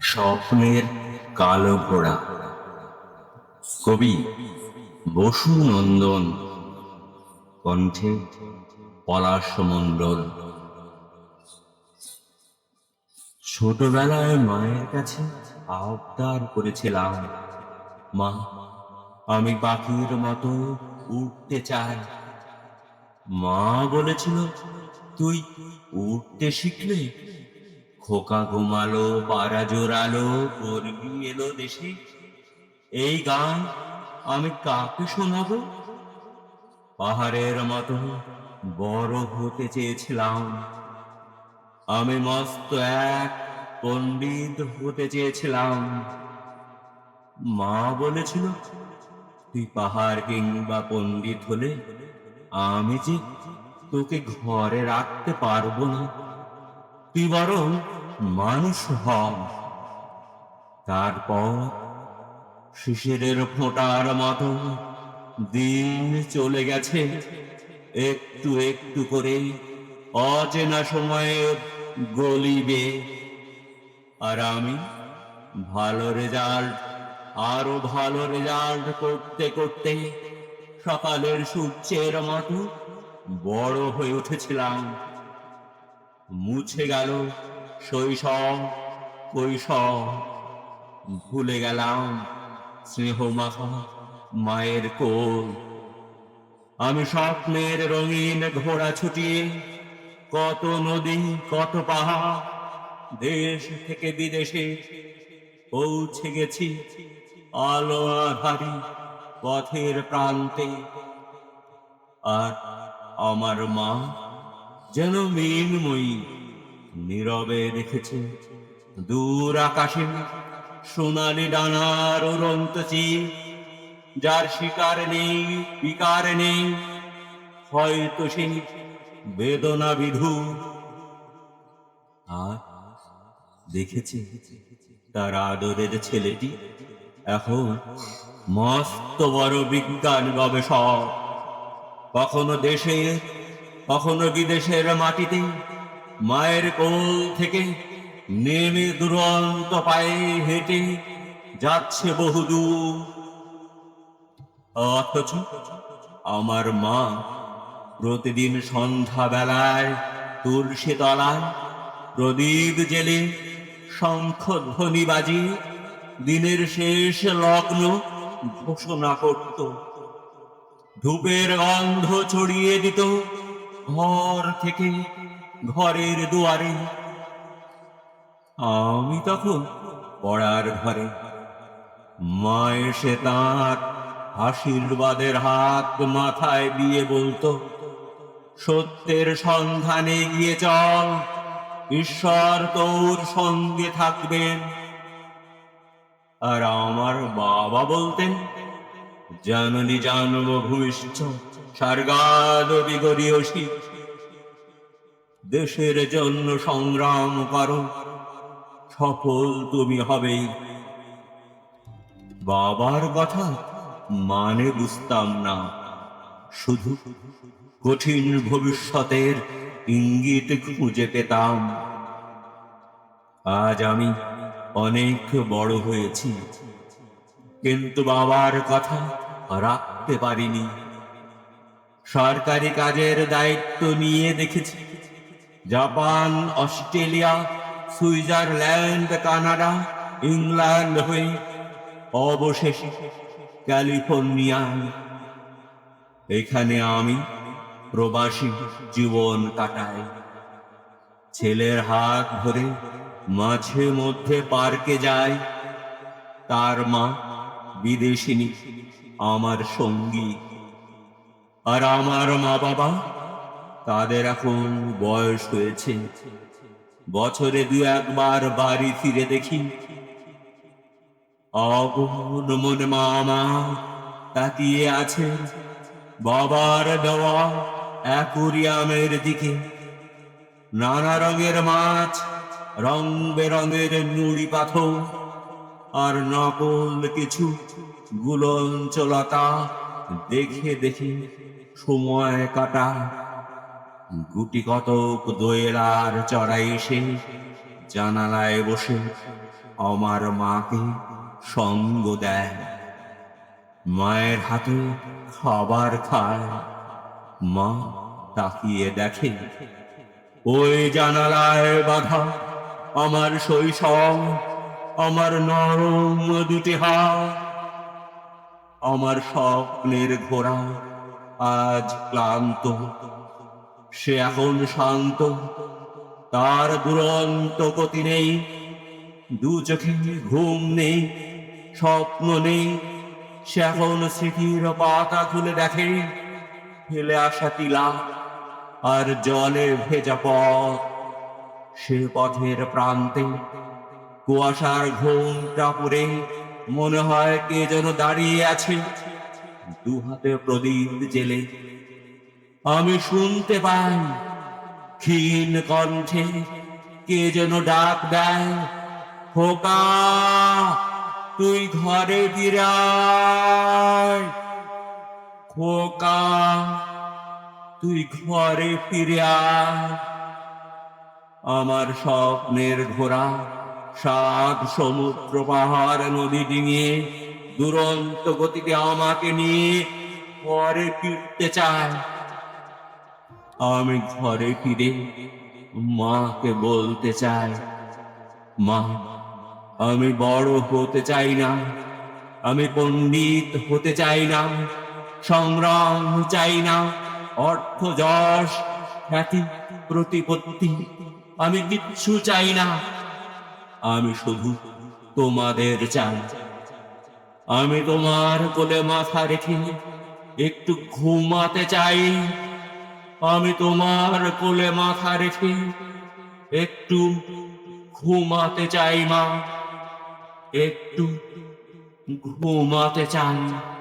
স্বপ্নের কালো ঘোড়া। কবি বসু নন্দন কণ্ঠে পলাশ মণ্ডল ছোটবেলায় মায়ের কাছে আবদার করেছিলাম, মা, আমি পাখির মতো উঠতে চাই। মা বলেছিল তুই উঠতে শিখলে? খোকা ঘুমালো, পাড়া জোরালো গর্বি এলো দেশে। এই গান আমি কাকে শোনাবো? পাহাড়ের মতো বড় হতে চেয়েছিলাম। আমি মস্ত এক পণ্ডিত হতে চেয়েছিলাম। মা বলেছিল, তুই পাহাড় কিংবা পণ্ডিত হলে আমি যে তোকে ঘরে রাখতে পারব না। তুই বরং মানুষ হ। তারপর শিশিরের ফোঁটার মতো দিন চলে গেছে। একটু একটু করে অচেনা সময়ে গলিবে। আর আমি ভালো রেজাল্ট, আরও ভালো রেজাল্ট করতে করতে সকালের সূর্যের মতো বড় হয়ে উঠেছিলাম। মুছে গেল শৈশব কৈশব ভুলে গেলাম স্নেহ মাখা মায়ের কোল। আমি স্বপ্নের রঙিন ঘোড়া ছুটিয়ে কত নদী, কত পাহাড়, দেশ থেকে বিদেশে পৌঁছে গেছি আলো আধারি পথের প্রান্তে। আর আমার মা যেন মীনময়ী নীরবে দেখেছে। দূর আকাশে সোনালি ডানার উড়ন্ত চিল যার শিকার নেই, বিকার নেই, হয়তো সে বেদনা বিধু আর দেখেছে তার আদরের ছেলেটি, এখন মস্ত বড় বিজ্ঞান গবেষক। কখনো দেশে, কখনো বিদেশের মাটিতে, মায়ের কোল থেকে নেমে দুরন্ত পায়ে হেঁটে যাচ্ছে বহুদূর। অথচ আমার মা প্রতিদিন সন্ধ্যা বেলায় তুলসী তলায় প্রদীপ জেলে শঙ্খ ধ্বনি বাজিয়ে দিনের শেষ লগ্ন ঘোষণা করত। ধূপের গন্ধ ছড়িয়ে দিত ঘর থেকে, ঘরের দুয়ারে। আমি তখন পড়ার ঘরে মা এসে তাঁর আশীর্বাদের হাত মাথায় দিয়ে বলতো, সত্যের সন্ধানে গিয়ে চল, ঈশ্বর তোর সঙ্গে থাকবেন। আর আমার বাবা বলতেন জাননি জানব ভূমিষ্ঠ সার্গাদ বিগরীয়সী। দেশের জন্য সংগ্রাম করো, সফল তুমি হবেই। বাবার কথা মানে বুঝতাম না, শুধু কঠিন ভবিষ্যতের ইঙ্গিত খুঁজে পেতাম। আজ আমি অনেক বড় হয়েছি, কিন্তু বাবার কথা রাখতে পারিনি। সরকারি কাজের দায়িত্ব নিয়ে দেখেছি। Japan, Australia, Switzerland, Canada, England হয়ে অবশেষে ক্যালিফোর্নিয়ায় এখানে আমি প্রবাসী জীবন কাটাই। ছেলের হাত ধরে মাঝে মধ্যে পার্কে যায় তার মা বিদেশিনী। আমার সঙ্গী। আর আমার মা বাবা তাদের এখন বয়স হয়েছে। বছরে দু একবার বাড়ি ফিরে দেখি। অগুণ মনে মামা তাকিয়ে আছে বাবার দেওয়া অ্যাকুরিয়ামের দিকে। নানা রঙের মাছ, রং বেরঙের নুড়ি পাথর, আর নকল কিছু গুলঞ্চলতা, দেখে দেখে সময় কাটা গুটি কতক দোয়েলার চড়াই এসে জানালায় বসে আমার মাকে সঙ্গ দেয়। মায়ের হাতে খাবার খায়। মা তাকিয়ে দেখে, ওই জানালায় বাধা আমার শৈশব, আমার নরম দুটি হাত আমার স্বপ্নের ঘোড়া, আজ ক্লান্ত। সে এখন শান্ত, তার দুরন্ত গতি নেই, দু চোখে ঘুম নেই, স্বপ্ন নেই। সে এখন স্মৃতির পাতা খুলে দেখে, ফেলে আসা তিলা আর জলে ভেজা পথ। সে পথের প্রান্তে কুয়াশার ঘুমটা পরে মনে হয় কে যেন দাঁড়িয়ে আছে। দু হাতে প্রদীপ জেলে আমি শুনতে পাই ক্ষীণ কণ্ঠে কে যেন ডাক দেয়, খোকা, তুই ঘরে ফিরে আয় খোকা, তুই ঘরে ফিরে আমার স্বপ্নের ঘোড়া সাত সমুদ্র পাহাড় নদী ডিঙিয়ে দুরন্ত গতিতে আমাকে নিয়ে ঘরে ফিরতে চায়। আমি ঘরে ফিরে মাকে বলতে চাই, মা, আমি বড় হতে চাই না, আমি পণ্ডিত হতে চাই না, সংগ্রাম চাই না, অর্থ যশ, খ্যাতি, প্রতিপত্তি, আমি কিচ্ছু চাই না। আমি শুধু তোমাদের চাই। আমি তোমার কোলে মাথা রেখে একটু ঘুমাতে চাই। আমি তোমার কোলে মাথা রেখে একটু ঘুমাতে চাই মা। একটু ঘুমাতে চাই।